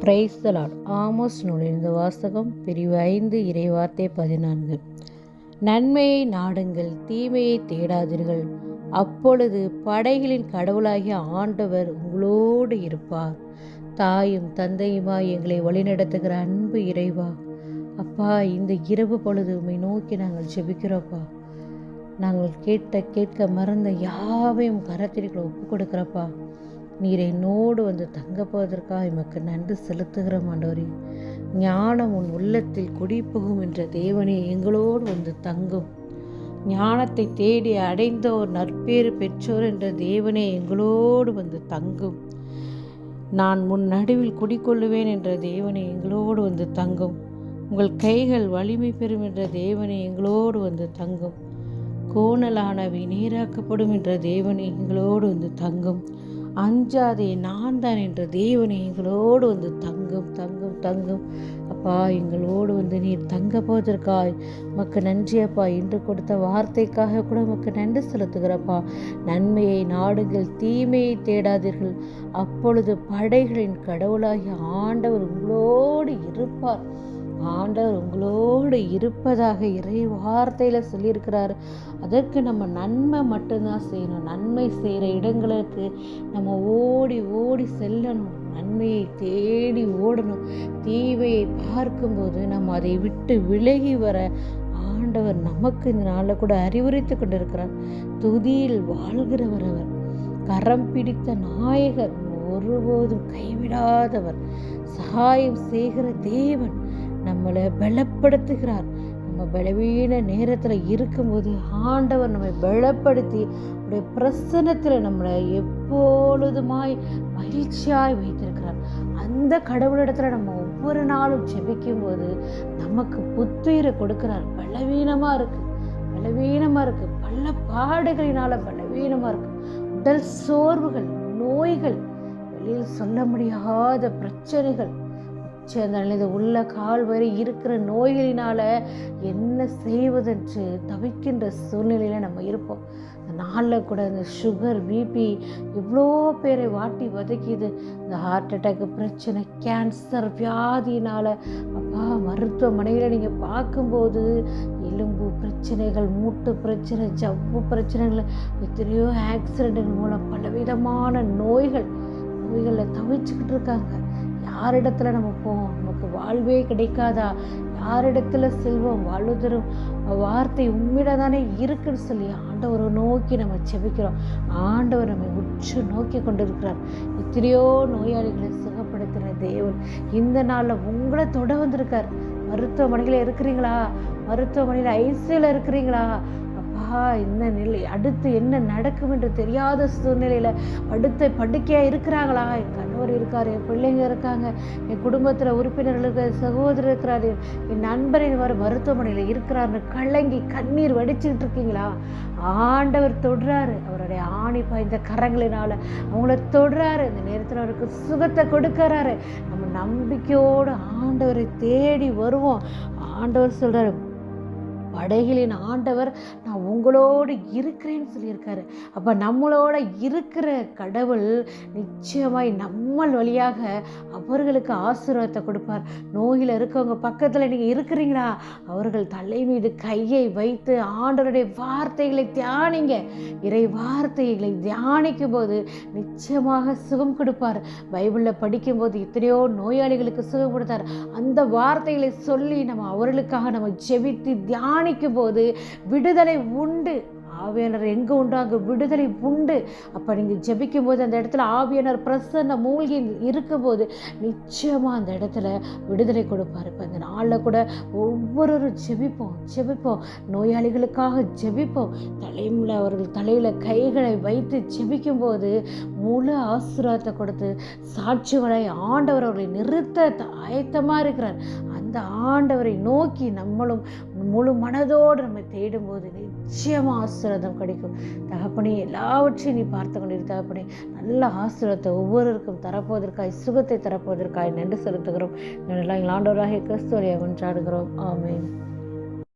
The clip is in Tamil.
பிரைஸ்தலாட் ஆமோஸ் நுழைந்த வாசகம் பிரிவு ஐந்து இறைவார்த்தை பதினான்கு. நன்மையை நாடுங்கள் தீமையை தேடாதீர்கள். அப்பொழுது படைகளின் கடவுளாகிய ஆண்டவர் உங்களோடு இருப்பார். தாயும் தந்தையுமா எங்களை வழிநடத்துகிற அன்பு இறைவா. அப்பா இந்த இரவு பொழுது உண்மை நோக்கி நாங்கள் ஜெபிக்கிறோப்பா. நாங்கள் கேட்ட கேட்க மறந்த யாவையும் கரத்திற்குள்ள ஒப்பு கொடுக்குறப்பா நீர் என்னோடு வந்து தங்க போவதற்காக எமக்கு நன்றி செலுத்துகிறோம் ஆண்டவரே. ஞானம் உன் உள்ளத்தில் குடிபுகும் என்ற தேவனே எங்களோடு வந்து தங்கும். ஞானத்தை தேடி அடைந்தோர் நற்பேறு பெற்றோர் என்ற தேவனே எங்களோடு வந்து தங்கும். நான் முன் நடுவில் குடிக்கொள்ளுவேன் என்ற தேவனே எங்களோடு வந்து தங்கும். உங்கள் கைகள் வலிமை பெறும் என்ற தேவனே எங்களோடு வந்து தங்கும். கோணலானவை நீராக்கப்படும் என்ற தேவனே எங்களோடு வந்து தங்கும். அஞ்சாதே நான் தான் என்ற தேவனை எங்களோடு வந்து தங்கும் தங்கும் தங்கும். அப்பா எங்களோடு வந்து நீர் தங்க போவதற்காய் மக்கு நன்றியப்பா இன்று கொடுத்த வார்த்தைக்காக கூட மக்கு நன்றி செலுத்துகிறப்பா நன்மையை நாடுங்கள் தீமையை தேடாதீர்கள். அப்பொழுது படைகளின் கடவுளாகிய ஆண்டவர் உங்களோடு இருப்பார். ஆண்டவர் உங்களோடு இருப்பதாக இறை வார்த்தையில் சொல்லியிருக்கிறார். அதற்கு நம்ம நன்மை மட்டும்தான் செய்யணும். நன்மை செய்கிற இடங்களுக்கு நம்ம ஓடி ஓடி செல்லணும். நன்மையை தேடி ஓடணும். தீவையை பார்க்கும்போது நம்ம அதை விட்டு விலகி வர ஆண்டவர் நமக்கு இந்த நாளில் கூட அறிவுரைத்து கொண்டிருக்கிறார். துதியில் வாழ்கிறவர் அவர். கரம் பிடித்த நாயகர். ஒருபோதும் கைவிடாதவர். சகாயம் செய்கிற தேவன். நம்மளை பலப்படுத்துகிறார். நம்ம பலவீன நேரத்தில் இருக்கும்போது ஆண்டவர் நம்மை பலப்படுத்தி உடைய பிரசனத்தில் நம்மளை எப்பொழுதுமாய் மகிழ்ச்சியாய் வைத்திருக்கிறார். அந்த கடவுளிடத்தில் நம்ம ஒவ்வொரு நாளும் ஜெபிக்கும்போது நமக்கு புத்துயிரை கொடுக்கிறார். பலவீனமாக இருக்குது பலவீனமாக இருக்குது பல பாடுகளினால் பலவீனமாக இருக்குது உடல் சோர்வுகள் நோய்கள் வெளியில் சொல்ல முடியாத பிரச்சனைகள் இது உள்ள கால் வரை இருக்கிற நோய்களினால் என்ன செய்வதென்று தவிக்கின்ற சூழ்நிலையில் நம்ம இருப்போம். இந்த நாளில் கூட இந்த சுகர் பிபி இவ்வளோ பேரை வாட்டி வதக்கிது இந்த ஹார்ட் அட்டாக் பிரச்சனை கேன்சர் வியாதினால் அப்பா மருத்துவமனையில் நீங்கள் பார்க்கும்போது எலும்பு பிரச்சனைகள் மூட்டு பிரச்சனை ஜவ்வு பிரச்சனைகள் எத்தனையோ ஆக்சிடென்ட் மூலம் பலவிதமான நோய்கள் நோய்களில் தவிச்சுக்கிட்டு இருக்காங்க. யாரிடத்துல நம்ம போவோம்? நமக்கு வாழ்வே கிடைக்காதா? யாரிடத்துல செல்வோம்? வாழ்வு தரும் வார்த்தை உண்மையில தானே இருக்குன்னு சொல்லி ஆண்டவரை நோக்கி நம்ம செபிக்கிறோம் ஆண்டவர் நம்மை உற்று நோக்கி கொண்டிருக்கிறார். எத்தனையோ நோயாளிகளை சுகப்படுத்துகிற தேவன் இந்த நாளில் உங்களை தொட வந்திருக்கார். மருத்துவமனையில் இருக்கிறீங்களா? மருத்துவமனையில் ஐசியில் இருக்கிறீங்களா? அப்பா என்ன நிலை? அடுத்து என்ன நடக்கும் என்று தெரியாத சூழ்நிலையில் படுத்த படுக்கையாக இருக்கிறாங்களா என் கணவர் இருக்கார் என் பிள்ளைங்க இருக்காங்க என் குடும்பத்தில் உறுப்பினர்களுக்கு சகோதரர் இருக்கிறார் என் நண்பரின் வர மருத்துவமனையில் இருக்கிறாருன்னு கலங்கி கண்ணீர் வடிச்சுக்கிட்டு இருக்கீங்களா? ஆண்டவர் தொடுறாரு. அவருடைய ஆணி பாய்ந்த கரங்களினால் அவங்கள தொடுறாரு. இந்த நேரத்தில் அவருக்கு சுகத்தை கொடுக்கறாரு. நம்ம நம்பிக்கையோடு ஆண்டவரை தேடி வருவோம். ஆண்டவர் சொல்கிறார் படைகளின் ஆண்டவர் நான் உங்களோடு இருக்கிறேன்னு சொல்லியிருக்காரு. அப்போ நம்மளோட இருக்கிற கடவுள் நிச்சயமாய் நம்மள் வழியாக அவர்களுக்கு ஆசீர்வாதத்தை கொடுப்பார். நோயில் இருக்கவங்க பக்கத்தில் நீங்கள் இருக்கிறீங்களா? அவர்கள் தலை மீது கையை வைத்து ஆண்டவருடைய வார்த்தைகளை தியானிங்க. இறை வார்த்தைகளை தியானிக்கும் போது நிச்சயமாக சுகம் கொடுப்பார். பைபிளில் படிக்கும்போது எத்தனையோ நோயாளிகளுக்கு சுகம் கொடுத்தார் அந்த வார்த்தைகளை சொல்லி நம்ம அவர்களுக்காக நம்ம ஜெபித்து தியானி தியானிக்கும் போது விடுதலை உண்டு. ஆவியானர் எங்கே உண்டு அங்கே விடுதலை உண்டு. அப்போ நீங்கள் ஜெபிக்கும் போது அந்த இடத்துல ஆவியானர் பிரசன்ன மூழ்கி இருக்கும்போது நிச்சயமாக அந்த இடத்துல விடுதலை கொடுப்பார். இப்போ அந்த நாளில் கூட ஒவ்வொருவரும் ஜெபிப்போம் ஜெபிப்போம். நோயாளிகளுக்காக ஜெபிப்போம். தலையில் அவர்கள் தலையில் கைகளை வைத்து ஜெபிக்கும் போது முழு ஆசீர்வாதத்தை கொடுத்து சாட்சிகளை ஆண்டவர் அவர்களை நிறுத்த ஆயத்தமாக இருக்கிறார். அந்த ஆண்டவரை நோக்கி நம்மளும் முழு மனதோடு நம்ம தேடும்போது நிச்சயமாக ஆசீர்வாதம் கிடைக்கும். தகப்பனே எல்லாவற்றையும் நீ பார்த்து கொண்டிரு தகப்பனே. நல்ல ஆசீர்வாதத்தை ஒவ்வொருவருக்கும் தரப்போவதற்காய் சுகத்தை தரப்போவதற்காய் நன்றி செலுத்துகிறோம். எல்லாம் எங்கள் ஆண்டவராக கிறிஸ்துவரையை கொண்டாடுகிறோம் ஆமேன்.